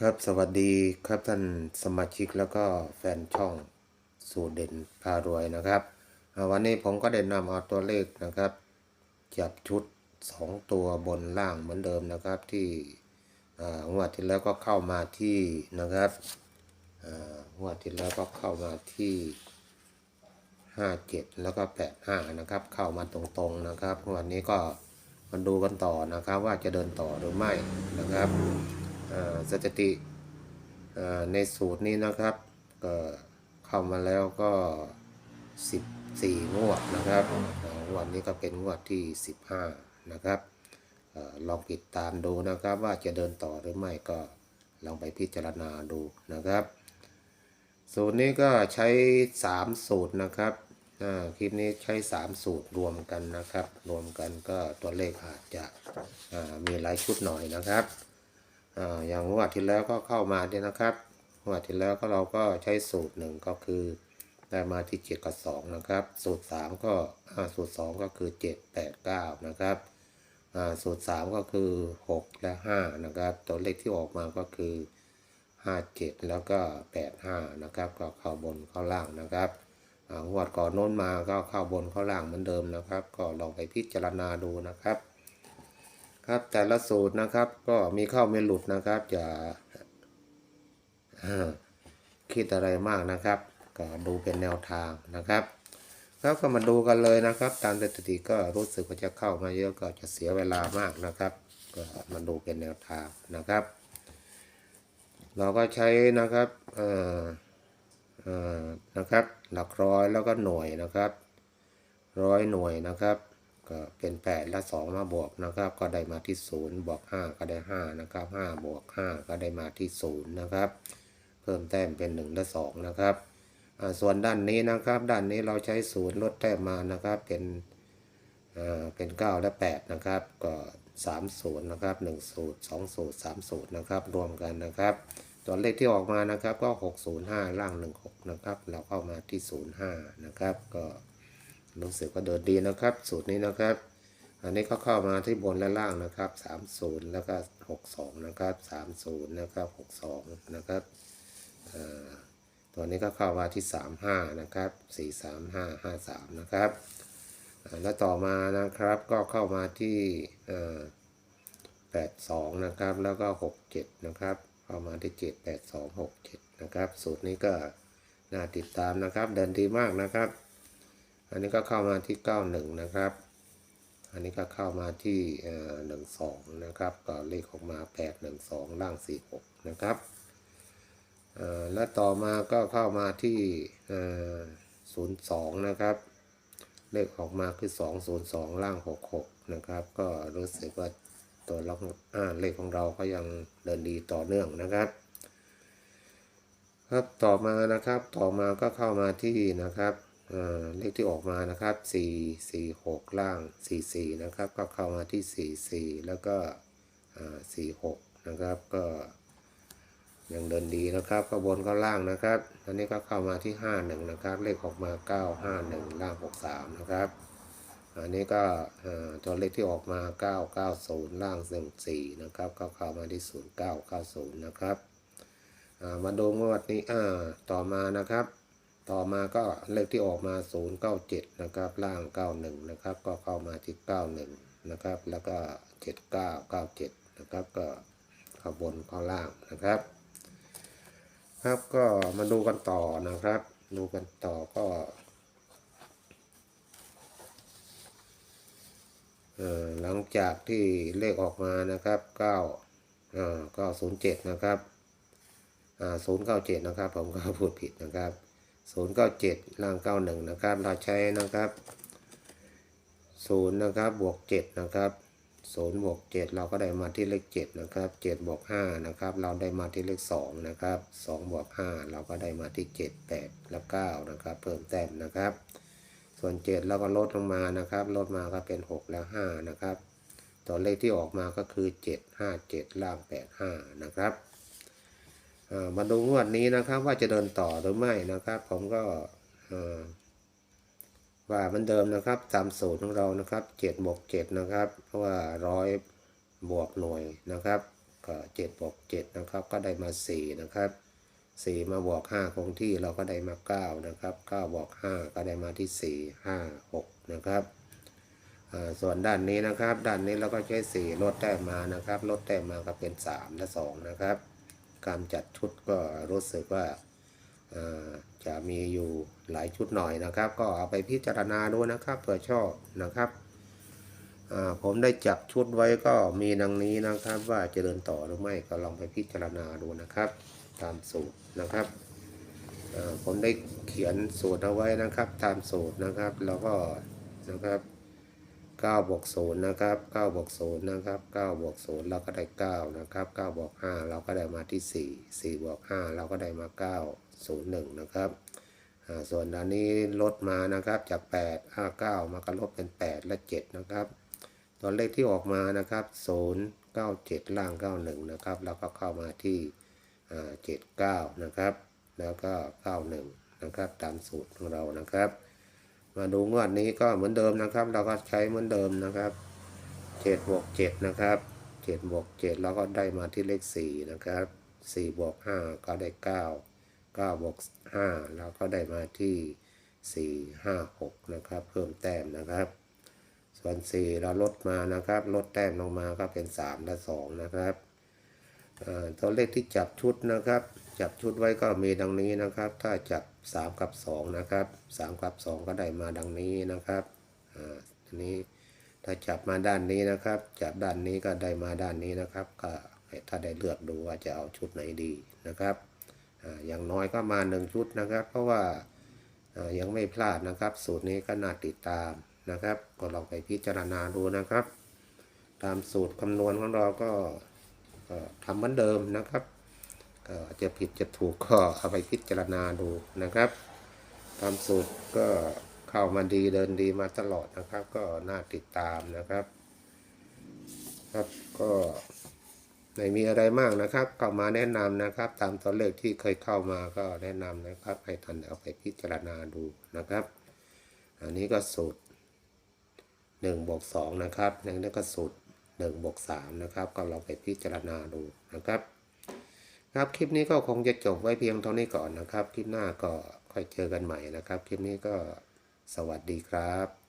ครับสวัสดีครับท่านสมาชิกแล้วก็แฟนช่องสูตรเด่นพารวยนะครับวันนี้ผมก็ได้นำเอาตัวเลขนะครับจับชุด 2 ตัวบนล่างเหมือนเดิมนะครับที่งวดที่แล้วก็เข้ามาที่นะครับงวดที่แล้วก็เข้ามาที่ 57 แล้วก็ 85 นะครับเข้ามาตรงๆนะครับวันนี้ก็มาดูกันต่อนะครับว่าจะเดินต่อหรือไม่นะครับ สถิติในสูตรนี้นะครับก็เข้ามาแล้วก็ 14 งวดนะครับงวันนี้ก็เป็นงวดที่ 15 นะครับออลองติดตามดูนะครับว่าจะเดินต่อหรือไม่ก็ลองไปพิจารณาดูนะครับ สูตรนี้ก็ใช้ 3 สูตรนะครับคลิปนี้ใช้ 3 สูตรรวมกันนะครับ รวมกันก็ตัวเลขอาจจะมีหลายชุดหน่อยนะครับ อย่างงวดที่แล้วก็เข้ามาเนี่ยนะครับงวดที่แล้วก็เราก็ใช้สูตรหนึ่งก็คือได้มาที่7กับ2นะครับ สูตร3ก็สูตร2ก็คือ7 8 9นะครับสูตร3ก็คือ6และ5นะครับ ตัวเลขที่ออกมาก็คือห้าเจ็ดแล้วก็แปดห้านะครับ ก็เข้าบนเข้าล่างนะครับอ่างวดก่อนโน้นมาก็เข้าบนเข้าล่างเหมือนเดิมนะครับ ก็ลองไปพิจารณาดูนะครับ ครับ แต่ละสูตรนะครับ ก็มีเข้าไม่หลุดนะครับอย่าคิดอะไรมากนะครับ ก็ดูเป็นแนวทางนะครับครับก็มาดูกันเลยนะครับ ตามสถิติก็รู้สึกว่าจะเข้ามาเยอะก็จะเสียเวลามากนะครับ ก็มาดูเป็นแนวทางนะครับ เราก็ใช้นะครับเอ่อเอ่อนะครับ หลักร้อยแล้วก็หน่วยนะครับ ร้อยหน่วยนะครับ ก็เป็นแปดและสองมาบวกนะครับ ก็ได้มาที่ศูนย์บวกห้าก็ได้ห้านะครับห้าบวกห้าก็ได้มาที่ศูนย์นะครับ เพิ่มแต้มเป็นหนึ่งและสองนะครับส่วนด้านนี้นะครับ ด้านนี้เราใช้ศูนย์ลดแต้มมานะครับ เป็นเป็นเก้าและแปดนะครับ ก็สามศูนย์นะครับหนึ่งสูตรสองสูตรสามสูตรนะครับ รวมกันนะครับ ตัวเลขที่ออกมานะครับก็ 605 ล่าง 16 นะครับ เราเข้ามาที่ 05 นะครับ ก็ รู้สึกว่าเดินดีนะครับ สูตรนี้นะครับ อันนี้ก็เข้ามาที่บนและล่างนะครับ 30 แล้วก็ 62 นะครับ 30 นะครับ 62 นะครับตัวนี้ก็เข้ามาที่ 35 นะครับ 435 53 นะครับ แล้วต่อมานะครับก็เข้ามาที่เอ่อ82 นะครับ แล้วก็ 67 นะครับ เข้ามาที่ 7 8 2 6 7 นะครับ สูตรนี้ก็น่าติดตามนะครับ เดินดีมากนะครับ อันนี้ก็เข้ามาที่ 91 นะครับ อันนี้ก็เข้ามาที่เอ่อ12นะครับ ก็เลขออกมา 8 1 2 ล่าง 46 นะครับ และต่อมาก็เข้ามาที่เอ่อ02 นะครับ เลขออกมาคือ 202 ล่าง 66 นะครับ ก็รู้สึกว่าตัวล็อกเลขของเราก็ยังเดินดีต่อเนื่องนะครับครับต่อมานะครับต่อมาก็เข้ามาที่นะครับ เลขที่ออกมานะครับ 4 4 6 ล่าง 4 4 นะครับ ก็เข้ามาที่ 4 4 แล้วก็ 4 6 นะครับ ก็ยังเดินดีนะครับก็บนก็ล่างนะครับ อันนี้ก็เข้ามาที่ 5 1 นะครับ เลขออกมา 9 5 1 ล่าง 6 3 นะครับ อันนี้ก็เอ่อตัวเลขที่ออกมา 990 ล่าง14 นะครับ ก็เข้ามาที่ 0990 นะครับอ่ามาดูงวดนี้ต่อมานะครับ ต่อมาก็เลขที่ออกมา 097 นะครับ ล่าง 91 นะครับ ก็เข้ามาที่ 91 นะครับ แล้วก็ 7997 นะครับก็ข้าบนข้าล่างนะครับ ครับก็มาดูกันต่อนะครับ ดูกันต่อก็หลังจากที่เลขออกมานะครับ9เอ่อก็07 นะครับอ่า097 นะครับ ผมก็พูดผิดนะครับ 097ล่าง91นะครับ เราใช้นะครับ0นะครับบวก7นะครับ0บวก7เราก็ได้มาที่เลข7นะครับ7บวก5นะครับเราได้มาที่เลข2นะครับ2บวก5เราก็ได้มาที่ 7 8 และ9นะครับเพิ่มแต้มนะครับ ส่วน7แล้วก็ลดลงมานะครับลดมาก็เป็น 6 แล้ว5นะครับตัวเลขที่ออกมาก็คือ 7 5 7 ล่าง 8 5 นะครับ มาดูงวดนี้นะครับ ว่าจะเดินต่อหรือไม่นะครับ ผมก็ว่าเหมันเดิมนะครับตามสูตรของเรานะครับ7บวก7นะครับ เพราะว่าร้อยบวกหน่วยนะครับก็เจ็ดบวกเจ็ดนะครับก็ได้มาสี่นะครับสี่มาบวกห้าคงที่เราก็ได้มาเก้านะครับเก้าบวกห้าก็ได้มาที่สี่ห้าหกนะครับส่วนด้านนี้นะครับ ด้านนี้เราก็ใช้สี่ลดแต้มมานะครับ ลดแต้มมาก็เป็นสามและสองนะครับ การจัดชุดก็รู้สึกว่าจะมีอยู่หลายชุดหน่อยนะครับ ก็เอาไปพิจารณาดูนะครับเผื่อชอบนะครับผมได้จับชุดไว้ก็มีดังนี้นะครับ ว่าจะเดินต่อหรือไม่ก็ลองไปพิจารณาดูนะครับ ตามสูตรนะครับผมได้เขียนสูตรเอาไว้นะครับ ตามสูตรนะครับ แล้วก็นะครับ 9บวก0นะครับ9บวก0นะครับ9บวก0เราก็ได้9นะครับ9บวก5เราก็ได้มาที่ 4 4บวก5เราก็ได้มา 9 0 1 นะครับส่วนอันนี้ลดมานะครับจาก 8 5 9 มาก็ลดเป็น 8 และ 7 นะครับ ตัวเลขที่ออกมานะครับ0 9 7 ล่าง 91 นะครับ แล้วก็เข้ามาที่ 79 นะครับ แล้วก็ 91 นะครับ ตามสูตรของเรานะครับ มาดูงวดนี้ก็เหมือนเดิมนะครับ เราก็ใช้เหมือนเดิมนะครับ7บวก7นะครับ7บวก7แล้วก็ได้มาที่เลข4นะครับ4บวก5ก็ได้9 9บวก5แล้วก็ได้มาที่4 5 6นะครับ เพิ่มแต้มนะครับ ส่วน4เราลดมานะครับ ลดแต้มลงมาก็เป็น3และ2นะครับตัวเลขที่จับชุดนะครับ จับชุดไว้ก็มีดังนี้นะครับ ถ้าจับ 3 กับ 2 นะครับ 3 กับ 2 ก็ได้มาดังนี้นะครับอ่าอันนี้ถ้าจับมาด้านนี้นะครับ จับด้านนี้ก็ได้มาด้านนี้นะครับ ก็ถ้าได้เลือกดูว่าจะเอาชุดไหนดีนะครับอ่าอย่างน้อยก็มา 1 ชุดนะครับ เพราะว่าอ่ายังไม่พลาดนะครับ สูตรนี้ก็น่าติดตามนะครับ ก็ลองไปพิจารณาดูนะครับ ตามสูตรคำนวณของเราก็ทำเหมือนเดิมนะครับ จะผิดจะถูกก็เอาไปพิจารณาดูนะครับตามสูตรก็เข้ามาดีเดินดีมาตลอดนะครับ ก็น่าติดตามนะครับ ครับก็ไม่มีอะไรมากนะครับ เข้ามาแนะนำนะครับ ตามตัวเลขที่เคยเข้ามาก็แนะนำนะครับ ให้ท่านเอาไปพิจารณาดูนะครับ อันนี้ก็สูตร1บวก2นะครับอย่างนี้ก็สูตร1บวก3นะครับ ก็ลองไปพิจารณาดูนะครับ ครับคลิปนี้ก็คงจะจบไว้เพียงเท่านี้ก่อนนะครับ คลิปหน้าก็ค่อยเจอกันใหม่นะครับ คลิปนี้ก็สวัสดีครับ